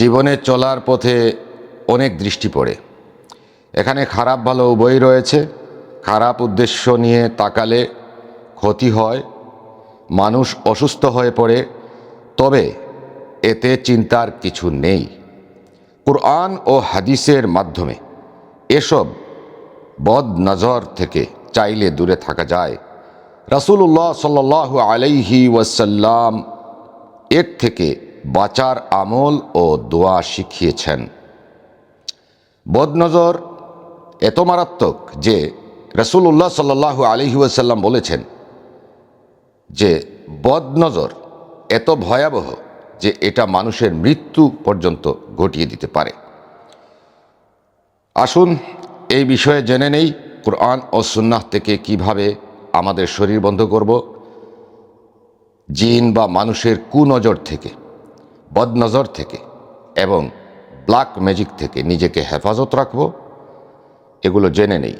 জীবনে চলার পথে অনেক দৃষ্টি পড়ে। এখানে খারাপ ভালো উভয়ই রয়েছে। খারাপ উদ্দেশ্য নিয়ে তাকালে ক্ষতি হয়, মানুষ অসুস্থ হয়ে পড়ে, তবে এতে চিন্তার কিছু নেই। কোরআন ও হাদিসের মাধ্যমে এসব বদ নজর থেকে চাইলে দূরে থাকা যায়। রাসূলুল্লাহ সাল্লাহ আলাইহি ওয়াসাল্লাম এর থেকে বাঁচার আমল ও দোয়া শিখিয়েছেন। বদনজর এত মারাত্মক যে রসুল্লাহ সাল্লাহ আলহি ওয়াসাল্লাম বলেছেন যে বদনজর এত ভয়াবহ যে এটা মানুষের মৃত্যু পর্যন্ত ঘটিয়ে দিতে পারে। আসুন এই বিষয়ে জেনে নেই কোরআন ও সুন্নাহ থেকে কীভাবে আমাদের শরীর বন্ধ করব। জিন বা মানুষের কুনজর থেকে বদনজর থেকে এবং ব্ল্যাক ম্যাজিক থেকে নিজেকে হেফাজত রাখব। এগুলো জেনে নেই।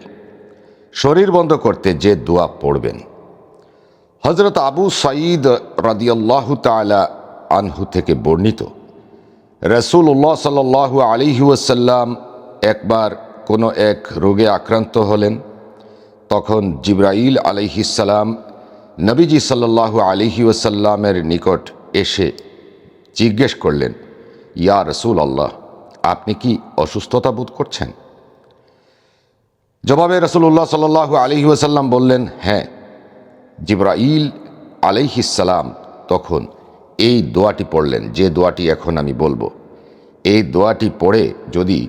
শরীর বন্ধ করতে যে দোয়া পড়বেন। হজরত আবু সাঈদ রাদিয়াল্লাহ তালা আনহু থেকে বর্ণিত রসুল্লাহ সাল্লাহ আলিহি ওয়াসাল্লাম একবার কোনো এক রোগে আক্রান্ত হলেন। তখন জিব্রাইল আলাইহিসাল্লাম নবীজি সাল্লাহ আলিহি ওয়াসাল্লামের নিকট এসে জিজ্ঞেস করলেন, ইয়া রসুল আল্লাহ আপনি কি অসুস্থতা বোধ করছেন? জবাবে রসুল্লাহ সাল্লাহ আলহি ওয়াসাল্লাম বললেন হ্যাঁ জিব্রাইল আলাইহিসাল্লাম তখন এই দোয়াটি পড়লেন, যে দোয়াটি এখন আমি বলব। এই দোয়াটি পড়ে যদি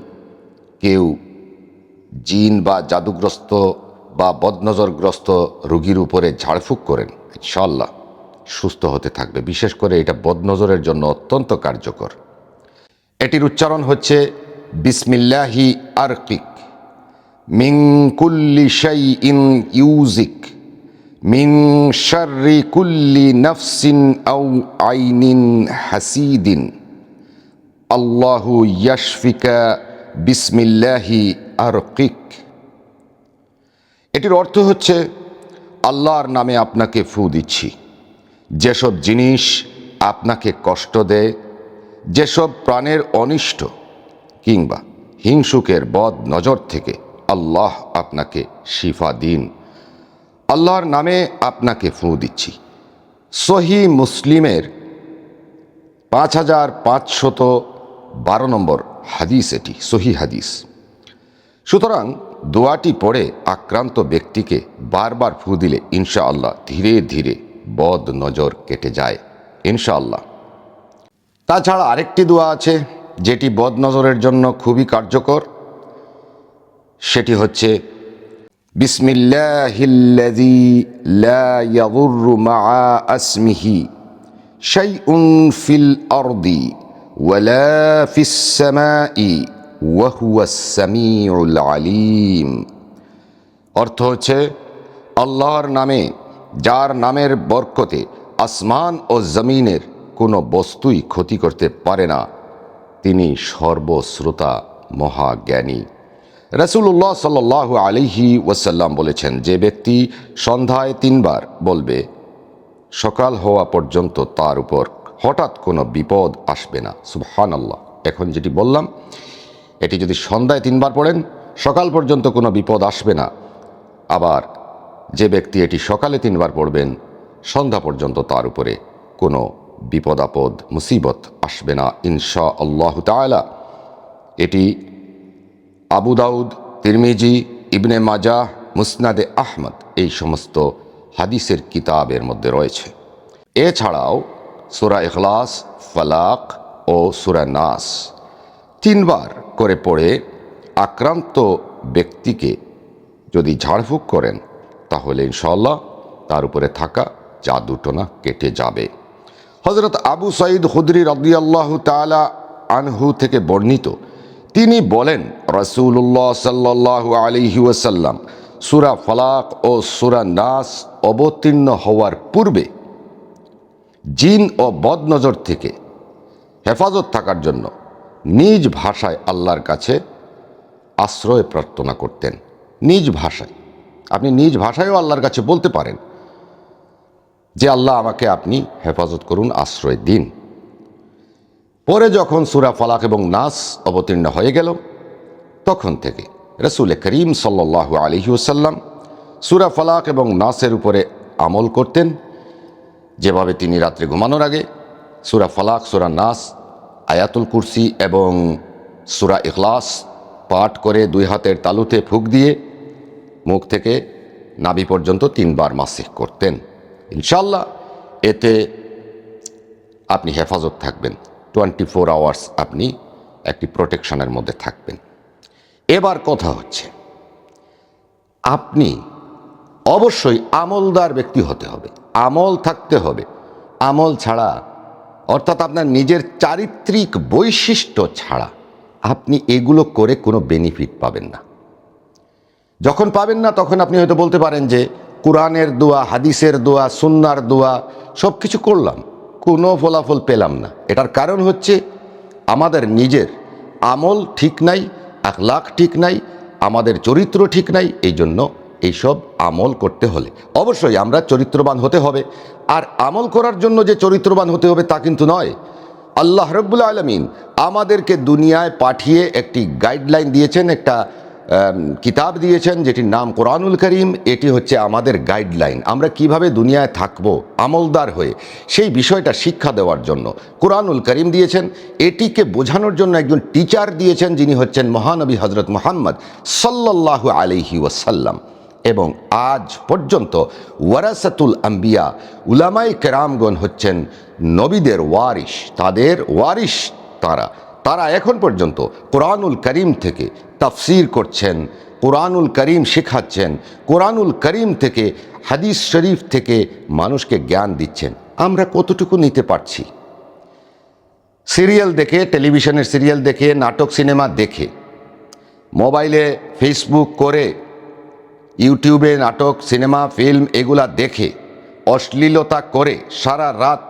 কেউ জিন বা জাদুগ্রস্ত বা বদনজরগ্রস্ত রুগীর উপরে ঝাড়ফুঁক করেন ইনশাল্লাহ সুস্থ হতে থাকবে। বিশেষ করে এটা বদনজরের জন্য অত্যন্ত কার্যকর। এটির উচ্চারণ হচ্ছে, বিসমিল্লাহি আরকিক মিং কুল্লি শাই ইন ইউজিক মিং শার্রি কুল্লি নফসিন আউ আইনিন হাসিদিন, আল্লাহু ইয়াশফিকা বিসমিল্লাহি আরকিক। এটির অর্থ হচ্ছে, আল্লাহর নামে আপনাকে ফু দিচ্ছি। যেসব জিনিস আপনাকে কষ্ট দেয়, যেসব প্রাণের অনিষ্ট কিংবা হিংসুকের বদ নজর থেকে আল্লাহ আপনাকে শিফা দিন। আল্লাহর নামে আপনাকে ফু দিচ্ছি। সহি মুসলিমের পাঁচ হাজার পাঁচশত বারো নম্বর হাদিস এটি, সহি হাদিস। সুতরাং দোয়াটি পড়ে আক্রান্ত ব্যক্তিকে বারবার ফু দিলে ইনশাআল্লাহ ধীরে ধীরে বদ নজর কেটে যায়, ইনশাআল্লাহ। তাছাড়া আরেকটি দোয়া আছে, যেটি বদ নজরের জন্য খুবই কার্যকর। সেটি হচ্ছে ফিল অর্থ হচ্ছে, আল্লাহর নামে যার নামের বরকতে আসমান ও জমিনের কোনো বস্তুই ক্ষতি করতে পারে না। তিনি সর্বশ্রোতা, মহাজ্ঞানী। রসুল্লাহ সাল আলিহি ওয়াসাল্লাম বলেছেন, যে ব্যক্তি সন্ধ্যায় তিনবার বলবে, সকাল হওয়া পর্যন্ত তার উপর হঠাৎ কোনো বিপদ আসবে না। সুবহান আল্লাহ এখন যেটি বললাম, এটি যদি সন্ধ্যায় তিনবার পড়েন, সকাল পর্যন্ত কোনো বিপদ আসবে না। আবার যে ব্যক্তি এটি সকালে তিনবার পড়বেন, সন্ধ্যা পর্যন্ত তার উপরে কোনো বিপদ, আপদ, মুসিবত আসবে না ইনশা আল্লাহ তালা এটি আবু দাউদ, তিরমিজি, ইবনে মাজা মুসনাদে আহমদ এই সমস্ত হাদিসের কিতাবের মধ্যে রয়েছে। এছাড়াও সুরা এখলাস ফালাক ও সুরা নাস তিনবার করে পড়ে আক্রান্ত ব্যক্তিকে যদি ঝাড়ফুঁক করেন তাহলে ইনশাল্লাহ তার উপরে থাকা জাদুটনা কেটে যাবে। হজরত আবু সঈদ হুদরি রদিয়াল্লাহ তালা আনহু থেকে বর্ণিত, তিনি বলেন রসুল্লাহ সাল্লাহ আলিহি ওয়াসাল্লাম সুরা ফলাক ও সুরা নাস অবতীর্ণ হওয়ার পূর্বে জিন ও বদনজর থেকে হেফাজত থাকার জন্য নিজ ভাষায় আল্লাহর কাছে আশ্রয় প্রার্থনা করতেন। নিজ ভাষায়। আপনি নিজ ভাষায়ও আল্লাহর কাছে বলতে পারেন যে আল্লাহ আমাকে আপনি হেফাজত করুন, আশ্রয় দিন। পরে যখন সুরা ফালাক এবং নাস অবতীর্ণ হয়ে গেল, তখন থেকে রসুল করিম সাল্লাহ আলহিউসাল্লাম সুরা ফালাক এবং নাসের উপরে আমল করতেন। যেভাবে তিনি রাত্রে ঘুমানোর আগে সুরা ফালাক, সুরা নাস, আয়াতুল কুরসি এবং সুরা ইখলাস পাঠ করে দুই হাতের তালুতে ফুক দিয়ে মুখ থেকে নাভি পর্যন্ত তিনবার মাসিক করতেন। ইনশাল্লাহ এতে আপনি হেফাজত থাকবেন। টোয়েন্টি ফোর আওয়ার্স আপনি একটি প্রোটেকশনের মধ্যে থাকবেন। এবার কথা হচ্ছে, আপনি অবশ্যই আমলদার ব্যক্তি হতে হবে। আমল থাকতে হবে। আমল ছাড়া, অর্থাৎ আপনার নিজের চারিত্রিক বৈশিষ্ট্য ছাড়া আপনি এগুলো করে কোনো বেনিফিট পাবেন না। যখন পাবেন না, তখন আপনি হয়তো বলতে পারেন যে, কোরআনের দোয়া, হাদিসের দোয়া, সুন্নার দোয়া সব কিছু করলাম। কোনো ফলাফল পেলাম না। এটার কারণ হচ্ছে, আমাদের নিজের আমল ঠিক নাই, আখলাখ ঠিক নাই, আমাদের চরিত্র ঠিক নাই, এই জন্য এইসব আমল করতে হলে। অবশ্যই আমরা চরিত্রবান হতে হবে। আর আমল করার জন্য যে চরিত্রবান হতে হবে তা কিন্তু নয়। আল্লাহ রব্বুল আলমিন আমাদেরকে দুনিয়ায় পাঠিয়ে একটি গাইডলাইন দিয়েছেন, একটা কিতাব দিয়েছেন যেটির নাম কোরআনুল করিম, এটি হচ্ছে আমাদের গাইডলাইন আমরা কীভাবে দুনিয়ায় থাকব আমলদার হয়ে, সেই বিষয়টা শিক্ষা দেওয়ার জন্য। কোরআনুল করিম দিয়েছেন, এটিকে বোঝানোর জন্য একজন টিচার দিয়েছেন, যিনি হচ্ছেন মহানবী হজরত মোহাম্মদ সাল্লাল্লাহু আলাইহি ওয়াসাল্লাম। এবং আজ পর্যন্ত ওয়ারাসাতুল আম্বিয়া উলামাই কেরামগণ হচ্ছেন নবীদের ওয়ারিশ। তাদের ওয়ারিশ তারা। তারা এখন পর্যন্ত কোরআনুল করিম থেকে তাফসির করছেন, কোরআনুল করিম শেখাচ্ছেন, কোরআনুল করিম থেকে হাদিস শরীফ থেকে মানুষকে জ্ঞান দিচ্ছেন। আমরা কতটুকু নিতে পারছি? সিরিয়াল দেখে, টেলিভিশনের সিরিয়াল দেখে, নাটক, সিনেমা দেখে, মোবাইলে ফেসবুক করে, ইউটিউবে নাটক, সিনেমা, ফিল্ম এগুলা দেখে, অশ্লীলতা করে, সারা রাত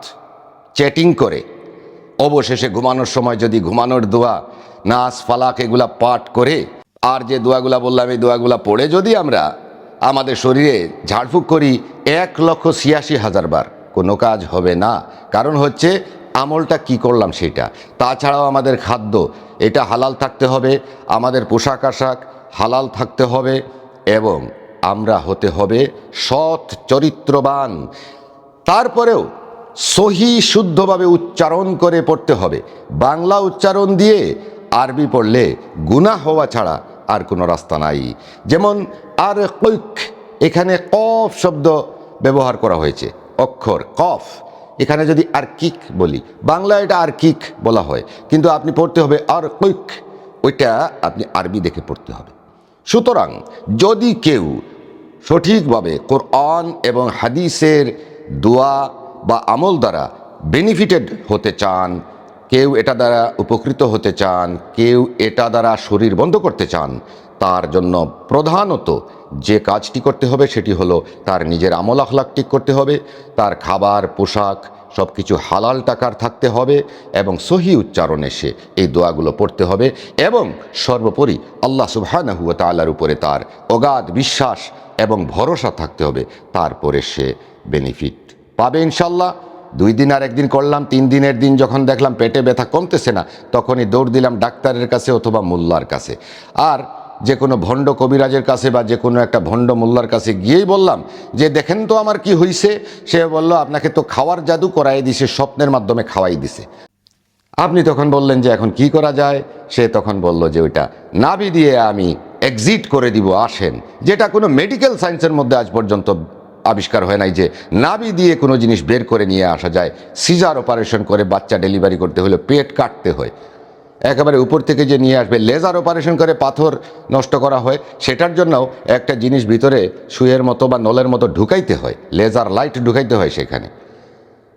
চ্যাটিং করে অবশেষে ঘুমানোর সময় যদি ঘুমানোর দোয়া, নাচ, ফালাক এগুলা পাঠ করে, আর যে দোয়াগুলা বললাম, এই দোয়াগুলা পড়ে যদি আমরা, আমাদের শরীরে ঝাড়ফুঁক করি, এক লক্ষ ছিয়াশি হাজার বার, কোনো কাজ হবে না। কারণ হচ্ছে, আমলটা কি করলাম সেটা। তাছাড়াও আমাদের খাদ্য, এটা হালাল থাকতে হবে, আমাদের পোশাক আশাক হালাল থাকতে হবে, এবং আমরা হতে হবে সৎ চরিত্রবান। তারপরেও সহি শুদ্ধভাবে উচ্চারণ করে পড়তে হবে। বাংলা উচ্চারণ দিয়ে আরবি পড়লে গুনাহ হওয়া ছাড়া আর কোনো রাস্তা নাই। যেমন, আর কৈক এখানে কফ শব্দ ব্যবহার করা হয়েছে। অক্ষর, কফ। এখানে যদি আর কিক বলি বাংলা এটা আর কিক বলা হয়। কিন্তু আপনি পড়তে হবে আর কৈক ওইটা আপনি আরবি দেখে পড়তে হবে। সুতরাং, যদি কেউ সঠিকভাবে কোরআন এবং হাদিসের দোয়া বা আমল দ্বারা বেনিফিটেড হতে চান, কেউ এটা দ্বারা উপকৃত হতে চান, কেউ এটা দ্বারা শরীর বন্ধ করতে চান, তার জন্য প্রধানত যে কাজটি করতে হবে সেটি হলো তার নিজের আমল আখলাক ঠিক করতে হবে, তার খাবার, পোশাক সব কিছু হালাল টাকার থাকতে হবে এবং সহি উচ্চারণে সে এই দোয়াগুলো পড়তে হবে এবং সর্বোপরি আল্লাহ সুবহানাহু ওয়া তাআলার উপরে তার অগাধ বিশ্বাস এবং ভরসা থাকতে হবে, তারপরে সে বেনিফিট পাবে ইনশাল্লাহ। দুই দিন আর একদিন করলাম, তিন দিনের দিন যখন দেখলাম পেটে ব্যথা কমতেছে না, তখনই দৌড় দিলাম ডাক্তারের কাছে অথবা মোল্লার কাছে। আর যে কোনো ভণ্ড কবিরাজের কাছে বা যে কোনো একটা ভণ্ড মোল্লার কাছে গিয়েই বললাম যে, দেখেন তো আমার কি হইছে? সে বলল, আপনাকে তো খাওয়ার জাদু করাই দিছে, স্বপ্নের মাধ্যমে খাওয়াই দিছে। আপনি তখন বললেন যে, এখন কি করা যায়? সে তখন বলল যে, ওইটা নাভি দিয়ে আমি এক্সিট করে দিব, আসেন। যেটা কোনো মেডিকেল সায়েন্সের মধ্যে আজ পর্যন্ত আবিষ্কার হয় নাই যে নাভি দিয়ে কোনো জিনিস বের করে নিয়ে আসা যায়, সিজার অপারেশন করে বাচ্চা ডেলিভারি করতে হলে পেট কাটতে হয়। একেবারে উপর থেকে যে নিয়ে আসবে, লেজার অপারেশন করে পাথর নষ্ট করা হয়, সেটার জন্যও একটা জিনিস ভিতরে সুয়ের মতো বা নলের মতো ঢুকাইতে হয়, লেজার লাইট ঢুকাইতে হয় সেখানে,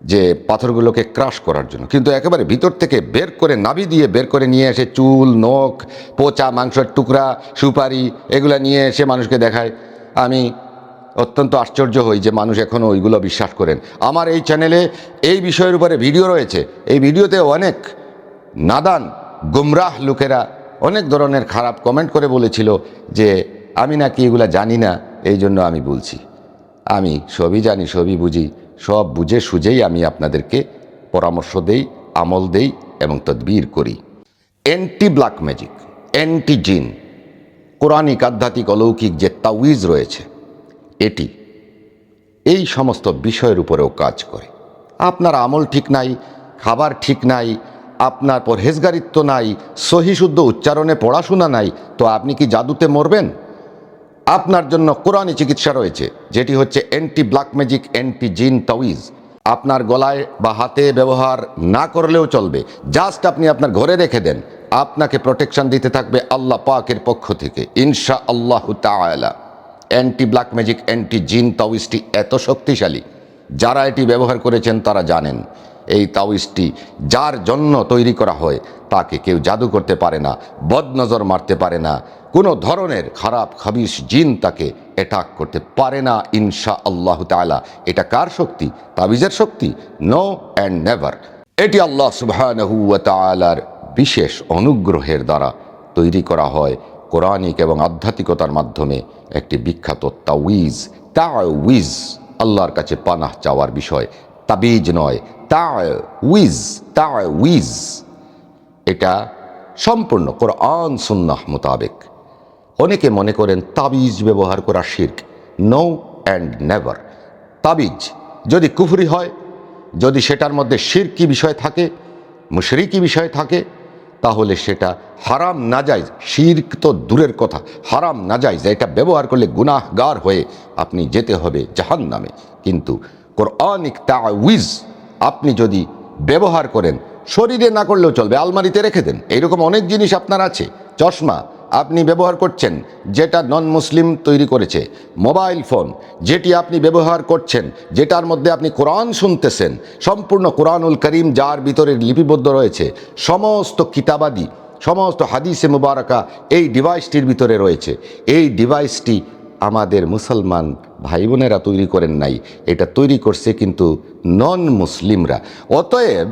যে পাথরগুলোকে ক্রাশ করার জন্য। কিন্তু একেবারে ভিতর থেকে বের করে নাভি দিয়ে বের করে নিয়ে এসে চুল, নখ, পচা, মাংসের টুকরা, সুপারি, এগুলো নিয়ে এসে মানুষকে দেখায়, আমি অত্যন্ত আশ্চর্য হই যে মানুষ এখনও ওইগুলো বিশ্বাস করেন। আমার এই চ্যানেলে এই বিষয়ের উপরে ভিডিও রয়েছে। এই ভিডিওতে অনেক নাদান, গুমরাহ লোকেরা অনেক ধরনের খারাপ কমেন্ট করে বলেছিল যে, আমি নাকি এগুলা জানি না, এই জন্য আমি বলছি। আমি সবই জানি, সবই বুঝি, সব বুঝে সুঝেই আমি আপনাদেরকে পরামর্শ দেই, আমল দেই এবং তদবির করি। অ্যান্টি ব্ল্যাক ম্যাজিক অ্যান্টি জিন কোরআনিক, আধ্যাত্মিক, অলৌকিক যে তাউইজ রয়েছে এটি। এই সমস্ত বিষয়ের উপরেও কাজ করে। আপনার আমল ঠিক নাই, খাবার ঠিক নাই, আপনার পরহেজগারিত্ব নাই সহিশুদ্ধ উচ্চারণে পড়াশোনা নাই, তো আপনি কি জাদুতে মরবেন? আপনার জন্য কোরআনি চিকিৎসা রয়েছে, যেটি হচ্ছে অ্যান্টি ব্ল্যাক ম্যাজিক অ্যান্টি জিন তাউইজ আপনার গলায় বা হাতে ব্যবহার না করলেও চলবে জাস্ট আপনি আপনার ঘরে রেখে দেন, আপনাকে প্রোটেকশন দিতে থাকবে আল্লাহ পাকের পক্ষ থেকে ইনশা আল্লাহ তাআলা। অ্যান্টি ব্ল্যাক ম্যাজিক অ্যান্টি জিন তাউইজটি এত শক্তিশালী, যারা এটি ব্যবহার করেছেন তারা জানেন, এই তাওয়িজটি যার জন্য তৈরি করা হয় তাকে কেউ জাদু করতে পারে না, বদনজর মারতে পারে না, কোনো ধরনের খারাপ খাবিস জিন তাকে অ্যাটাক করতে পারে না ইনশা আল্লাহ তাআলা। এটা কার শক্তি? তাবিজের শক্তি? নো অ্যান্ড নেভার এটি আল্লাহ তাআলার বিশেষ অনুগ্রহের দ্বারা তৈরি করা হয়। কোরআনিক এবং আধ্যাত্মিকতার মাধ্যমে একটি বিখ্যাত তাউইজ তাউইজ আল্লাহর কাছে পানাহ চাওয়ার বিষয়। তাবিজ নয় তা উইজ তাউইজ তাউইজ এটা সম্পূর্ণ কোরআন সুন্নাহ মোতাবেক। অনেকে মনে করেন তাবিজ ব্যবহার করা শির্ক। নো অ্যান্ড নেভার তাবিজ যদি কুফরি হয়, যদি সেটার মধ্যে শিরকি বিষয় থাকে, মুশরিকি বিষয় থাকে তাহলে সেটা হারাম নাজাইজ শির্ক তো দূরের কথা, হারাম নাজাইজ এটা ব্যবহার করলে গুনাহগার হয়ে আপনি যেতে হবে জাহান নামে কিন্তু কোরআনিক তাউইজ আপনি যদি ব্যবহার করেন, শরীরে না করলেও চলবে, আলমারিতে রেখে দেন এইরকম অনেক জিনিস আপনার আছে, চশমা আপনি ব্যবহার করছেন, যেটা নন মুসলিম তৈরি করেছে। মোবাইল ফোন, যেটি আপনি ব্যবহার করছেন, যেটার মধ্যে আপনি কোরআন শুনতেছেন, সম্পূর্ণ কোরআনুল করিম যার ভিতরে লিপিবদ্ধ রয়েছে, সমস্ত কিতাবাদি, সমস্ত হাদিসে মুবারকা এই ডিভাইসটির ভিতরে রয়েছে। এই ডিভাইসটি আমাদের মুসলমান ভাই বোনেরা তৈরি করেন নাই, এটা তৈরি করছে কিন্তু নন মুসলিমরা অতএব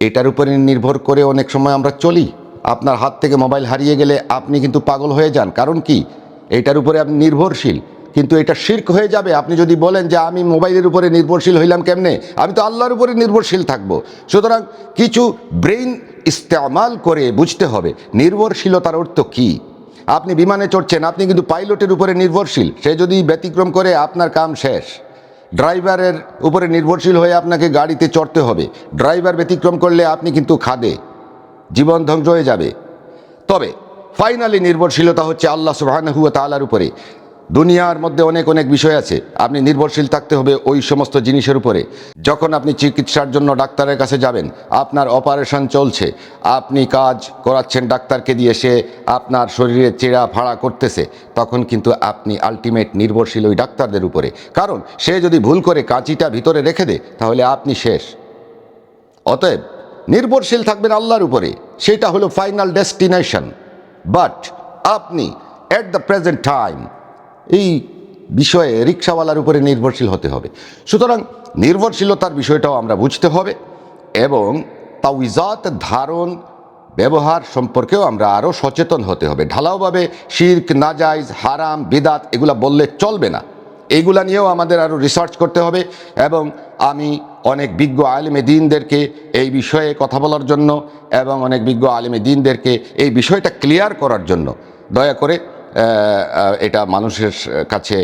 এটার উপরে নির্ভর করে অনেক সময় আমরা চলি। আপনার হাত থেকে মোবাইল হারিয়ে গেলে আপনি কিন্তু পাগল হয়ে যান। কারণ কি? এটার উপরে আপনি নির্ভরশীল। কিন্তু এটা শির্ক হয়ে যাবে। আপনি যদি বলেন যে আমি মোবাইলের উপরে নির্ভরশীল হইলাম কেমনে? আমি তো আল্লাহর উপরে নির্ভরশীল থাকব। সুতরাং কিছু ব্রেইন ইস্তেমাল করে বুঝতে হবে, নির্ভরশীলতার অর্থ কী? আপনি বিমানে চড়ছেন, আপনি কিন্তু পাইলটের উপরে নির্ভরশীল। সে যদি ব্যতিক্রম করে, আপনার কাম শেষ। ড্রাইভারের উপরে নির্ভরশীল হয়ে আপনাকে গাড়িতে চড়তে হবে। ড্রাইভার ব্যতিক্রম করলে আপনি কিন্তু খাদে। জীবন ধ্বংস হয়ে যাবে। তবে ফাইনালি নির্ভরশীলতা হচ্ছে আল্লাহ সুবাহানহু তালার উপরে। দুনিয়ার মধ্যে অনেক অনেক বিষয় আছে। আপনি নির্ভরশীল থাকতে হবে ওই সমস্ত জিনিসের উপরে। যখন আপনি চিকিৎসার জন্য ডাক্তারের কাছে যাবেন, আপনার অপারেশন চলছে। আপনি কাজ করাচ্ছেন ডাক্তারকে দিয়ে, সে আপনার শরীরে চেরা ফাড়া করতেছে। তখন কিন্তু আপনি আলটিমেট নির্ভরশীল ওই ডাক্তারদের উপরে। কারণ সে যদি ভুল করে কাঁচিটা ভিতরে রেখে দেয়, তাহলে আপনি শেষ। অতএব নির্ভরশীল থাকবেন আল্লাহর উপরে। সেটা হলো ফাইনাল ডেস্টিনেশন বাট আপনি অ্যাট দ্য প্রেজেন্ট টাইম এই বিষয়ে রিক্সাওয়ালার উপরে নির্ভরশীল হতে হবে। সুতরাং নির্ভরশীলতার বিষয়টাও আমরা বুঝতে হবে এবং তাউইজাত ধারণ, ব্যবহার সম্পর্কেও আমরা আরও সচেতন হতে হবে। ঢালাওভাবে শির্ক নাজাইজ হারাম, বিদাত এগুলা বললে চলবে না। এইগুলা নিয়েও আমাদের আরও রিসার্চ করতে হবে এবং আমি অনেক বিজ্ঞ আলেমে দিনদেরকে এই বিষয়ে কথা বলার জন্য এবং অনেক বিজ্ঞ আলেমে দিনদেরকে এই বিষয়টা ক্লিয়ার করার জন্য। দয়া করে এটা মানুষের কাছে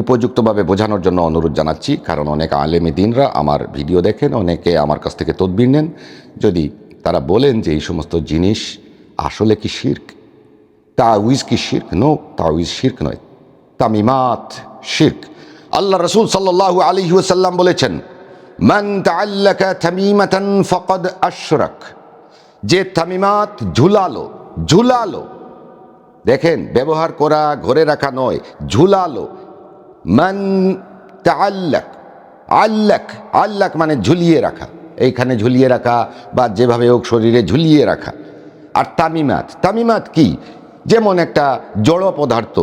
উপযুক্তভাবে বোঝানোর জন্য অনুরোধ জানাচ্ছি। কারণ অনেক আলেমে দিনরা আমার ভিডিও দেখেন, অনেকে আমার কাছ থেকে তদবির নেন। যদি তারা বলেন যে এই সমস্ত জিনিস আসলে কি শির্ক? তাউইজ কি শির্ক? নো তাউইজ শির্ক নয়। তামিমাত শির্ক। আল্লাহ রসুল সাল্লাহ আলী ওসাল্লাম বলেছেন মান তাল্লাকা তামিমাতান ফকদ আশরাক। যে তামিমাত ঝুলালো ঝুলালো। দেখেন, ব্যবহার করা, ঘরে রাখা নয়, ঝুলালো। মান তাল্লাক আল্লাক আল্লাক মানে ঝুলিয়ে রাখা। এইখানে ঝুলিয়ে রাখা বা যেভাবে হোক শরীরে ঝুলিয়ে রাখা। আর তামিমাত তামিমাত কি? যেমন একটা জড় পদার্থ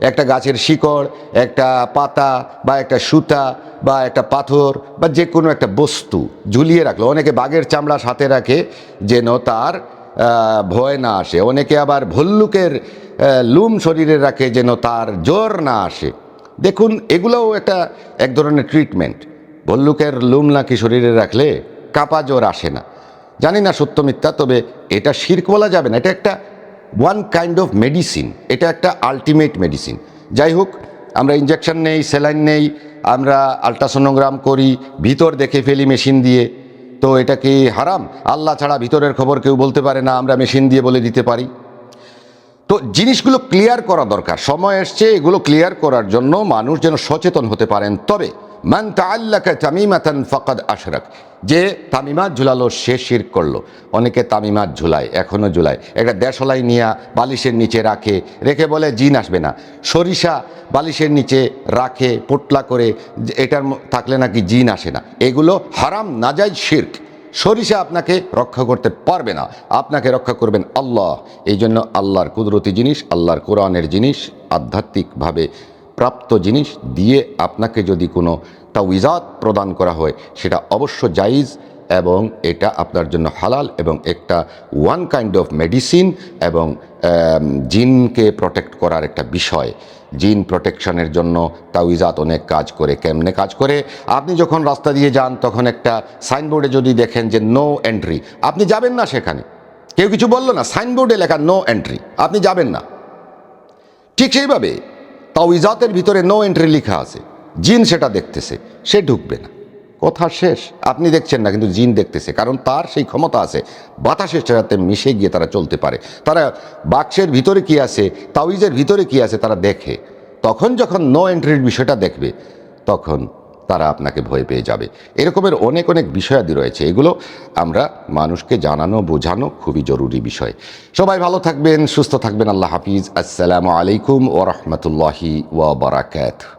একটা গাছের শিকড়, একটা পাতা বা একটা সুতা বা একটা পাথর বা যে কোনো একটা বস্তু ঝুলিয়ে রাখল। অনেকে বাঘের চামড়া সাথে রাখে যেন তার ভয় না আসে। অনেকে আবার ভল্লুকের লুম শরীরে রাখে যেন তার জ্বর না আসে। দেখুন, এগুলোও একটা এক ধরনের ট্রিটমেন্ট ভল্লুকের লুম নাকি শরীরে রাখলে কাপা জ্বর আসে না। জানি না সত্য মিথ্যা, তবে এটা শির্ক বলা যাবে না। এটা একটা ওয়ান কাইন্ড অফ মেডিসিন এটা একটা আলটিমেট মেডিসিন যাই হোক, আমরা ইঞ্জেকশন নেই স্যালাইন নেই, আমরা আলট্রাসোনোগ্রাম করি, ভিতর দেখে ফেলি মেশিন দিয়ে। তো এটা কি হারাম? আল্লাহ ছাড়া ভিতরের খবর কেউ বলতে পারে না, আমরা মেশিন দিয়ে বলে দিতে পারি। তো জিনিসগুলো ক্লিয়ার করা দরকার। সময় এসছে, এগুলো ক্লিয়ার করার জন্য মানুষ যেন সচেতন হতে পারেন। তবে মান তাল্লাকা তামিমাতান ফাকাদ আশরাক। যে তামিমাত ঝুলালো, সে শির করল। অনেকে তামিমাত ঝুলায় এখনও ঝুলায়। একটা দেশলাই নিয়া বালিশের নিচে রাখে, রেখে বলে, জিন আসবে না। সরিষা বালিশের নিচে রাখে, পোটলা করে এটার থাকলে নাকি জিন আসে না। এগুলো হারাম নাজাইজ শির্ক। সরিষা আপনাকে রক্ষা করতে পারবে না। আপনাকে রক্ষা করবেন আল্লাহ। এই জন্য আল্লাহর কুদরতি জিনিস, আল্লাহর কোরআনের জিনিস আধ্যাত্মিকভাবে প্রাপ্ত জিনিস দিয়ে আপনাকে যদি কোনো তাউইজাত প্রদান করা হয়, সেটা অবশ্য জাইজ এবং এটা আপনার জন্য হালাল এবং একটা ওয়ান কাইন্ড অফ মেডিসিন এবং জিনকে প্রোটেক্ট করার একটা বিষয়। জিন প্রোটেকশনের জন্য তাউইজাত অনেক কাজ করে, কেমনে কাজ করে? আপনি যখন রাস্তা দিয়ে যান, তখন একটা সাইনবোর্ডে যদি দেখেন যে নো এন্ট্রি আপনি যাবেন না সেখানে। কেউ কিছু বলল না সাইনবোর্ডে লেখা নো এন্ট্রি আপনি যাবেন না। ঠিক সেইভাবে তাওইজাতের ভিতরে নো এন্ট্রি লেখা আছে। জিন সেটা দেখতেছে, সে ঢুকবে না। কথা শেষ, আপনি দেখছেন না, কিন্তু জিন দেখতেছে, কারণ তার সেই ক্ষমতা আছে, বাতাসের সাথে মিশে গিয়ে তারা চলতে পারে। তারা বাক্সের ভিতরে কি আছে, তাওইজের ভিতরে কি আছে, তারা দেখে। তখন যখন নো এন্ট্রির বিষয়টা দেখবে, তখন তারা আপনাকে ভয় পেয়ে যাবে। এরকমের অনেক অনেক বিষয়াদি রয়েছে। এগুলো আমরা মানুষকে জানানো, বোঝানো খুবই জরুরি বিষয়। সবাই ভালো থাকবেন, সুস্থ থাকবেন। আল্লাহ হাফিজ। আসসালামু আলাইকুম ওরহমতুল্লাহি রহমতুল্লাহি ওয়া বারাকাতুহু।